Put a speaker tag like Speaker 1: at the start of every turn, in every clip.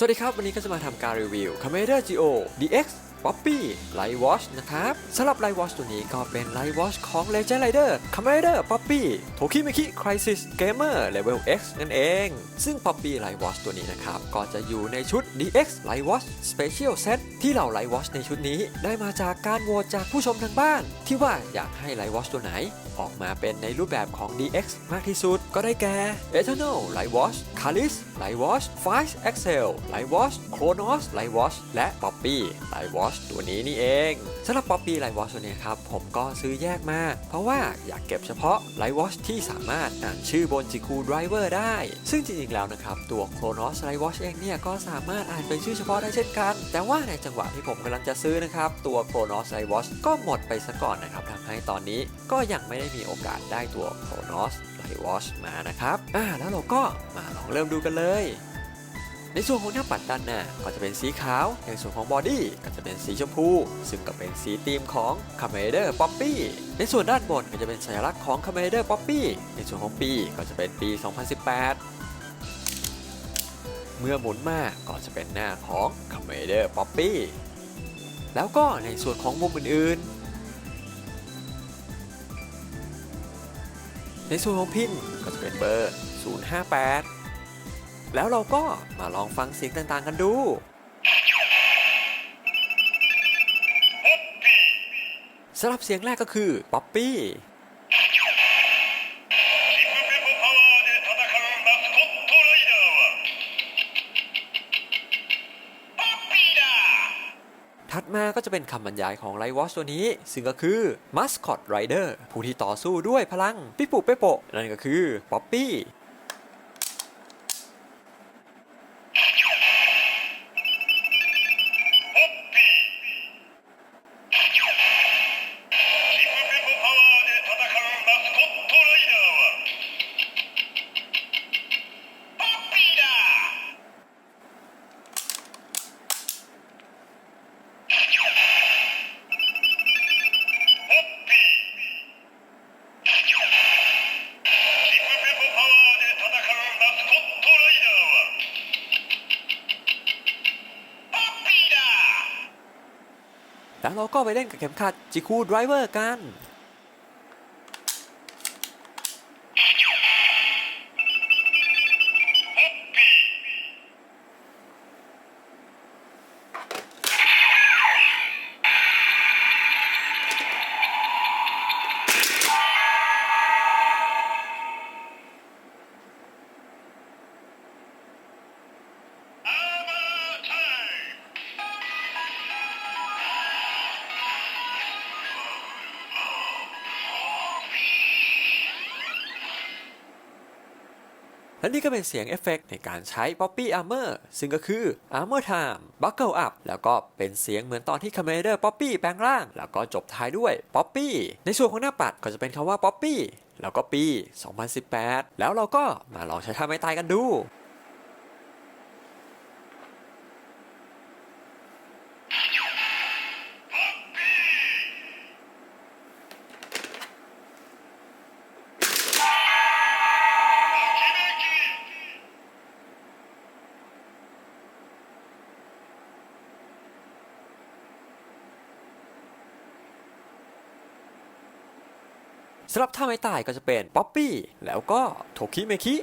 Speaker 1: สวัสดีครับ วันนี้ก็จะมาทำการรีวิว c ป๊อปปี้ไลท์วอชนะครับสำหรับไลท์วอชตัวนี้ก็เป็นไลท์วอชของ Legend Rider c a m e r a d e r Poppy t o k i m i k i Crisis Gamer Level X นั่นเอง ซึ่ง Poppy Light Watch ตัวนี้นะครับ ก็จะอยู่ในชุด DX Light Watch Special Set ที่เหล่า Light Watch ในชุดนี้ ได้มาจากการโหวตจากผู้ชมทางบ้าน ที่ว่าอยากให้ Light Watch ตัวไหน ออกมาเป็นในรูปแบบของ DX มากที่สุด ก็ได้แก่ Eternal Light Watch Calis Light Watch Five Excel Light Watch Chronos Light Watch และ Poppy Light Watch ตัวนี้นี่เองสำหรับ Poppy Light Watch ตัวนี้ครับ ผมก็ซื้อแยกมา เพราะว่าอยากเก็บเฉพาะ Light Watch ที่สามารถอ่านชื่อบน Jiku Driver ได้ ซึ่งจริงๆแล้วนะครับ ตัว Chronos Light Watch เองเนี่ยก็สามารถอ่านเป็นชื่อเฉพาะได้เช่นกัน แต่ว่าในจังหวะที่ผมกำลังจะซื้อนะครับตัว Chronos Light Watch ก็หมดไปซะก่อนนะครับทำให้ตอนนี้ก็ยังไม่ได้มีโอกาสได้ตัว Chronos Light Watch มานะครับ อ่าแล้วเราก็มาลองเริ่มดูกันเลย ในส่วนของหน้าปัดด้านหน้าก็จะเป็นสีขาว ในส่วนของบอดี้ก็จะเป็นสีชมพู ซึ่งก็เป็นสีธีมของ c a m e r a Poppy ในส่วนด้านบนก็จะเป็นสัญลักษณ์ของ c a m e r a Poppy ในส่วนของปีก็จะเป็นปี 2018เมื่อหมุนมาก็จะเป็นหน้าของ c a m e r a Poppy แล้วก็ในส่วนของมุมอื่น ในส่วนของพินก็จะเป็นเบอร์ 058 แล้วเราก็มาลองฟังเสียงต่างๆกันดูสำหรับเสียงแรกก็คือป๊อปปี้ ถัดมาก็จะเป็นคำบรรยายของไลวอชตัวนี้ ซึ่งก็คือ Mascot Rider ผู้ที่ต่อสู้ด้วยพลังปิปุเปโปนั่นก็คือป๊อปปี้ แล้วเราก็ไปเล่นกับเข็มขัดจิคูดไดรเวอร์กัน และนี่ก็เป็นเสียงเอฟเฟกต์ในการใช้ Poppy Armor ซึ่งก็คือ Armor Time Buckle Up แล้วก็เป็นเสียงเหมือนตอนที่ Commander Poppy แปลงร่าง แล้วก็จบท้ายด้วย Poppy ในส่วนของหน้าปัดก็จะเป็นคำว่า Poppy แล้วก็ปี 2018 แล้วเราก็มาลองใช้ท่าไม้ตายกันดู สำหรับท่าไม้ตายก็จะเป็นป๊อปปี้แล้วก็โทคิเมคิ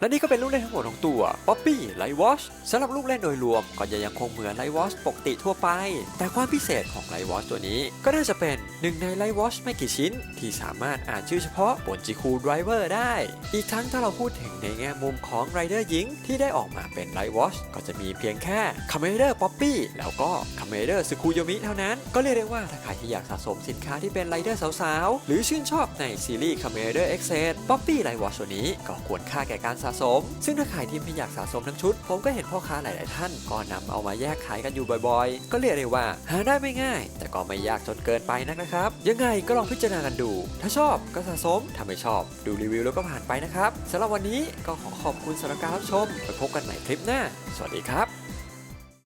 Speaker 1: และนี่ก็เป็นลูกเล่นทั้งหมดของตัวป๊อปปี้ไลท์วอชสำหรับลูกเล่นโดยรวมก็จะยังคงเหมือนไลท์วอชปกติทั่วไป แต่ความพิเศษของไลท์วอชตัวนี้ ก็น่าจะเป็นหนึ่งในไลท์วอชไม่กี่ชิ้น ที่สามารถอ่านชื่อเฉพาะบน GQ Driver ได้ อีกทั้งถ้าเราพูดถึงในแง่มุมของไรเดอร์หญิงที่ได้ออกมาเป็นไลท์วอชก็จะมีเพียงแค่คาเมเดอร์ป๊อปปี้แล้วก็คาเมเดอร์สคูโยมิเท่านั้น ก็เรียกได้ว่าถ้าใครที่อยากสะสมสินค้าที่เป็นไรเดอร์สาวๆหรือชื่นชอบในซีรีส์คาเมเดอร์เอ็กเซดป๊อปปี้ไลท์วอชตัวนี้ก็ควรค่าแก่การสะสม ซึ่งถ้าขายทีม่อยากสะสมทั้งชุด ผมก็เห็นพ่อค้าหลาย ๆ ท่าน ก็นำเอามาแยกขายกันอยู่บ่อย ๆ ก็เรียกได้ว่า หาได้ไม่ง่าย แต่ก็ไม่ยากจนเกินไปนักนะครับ ยังไงก็ลองพิจารณากันดู ถ้าชอบก็สะสม ถ้าไม่ชอบ ดูรีวิวแล้วก็ผ่านไปนะครับสำหรับวันนี้ก็ขอขอบคุณสำหรับการรับชมไปพบกันใหม่คลิปหน้า สวัสดีครับ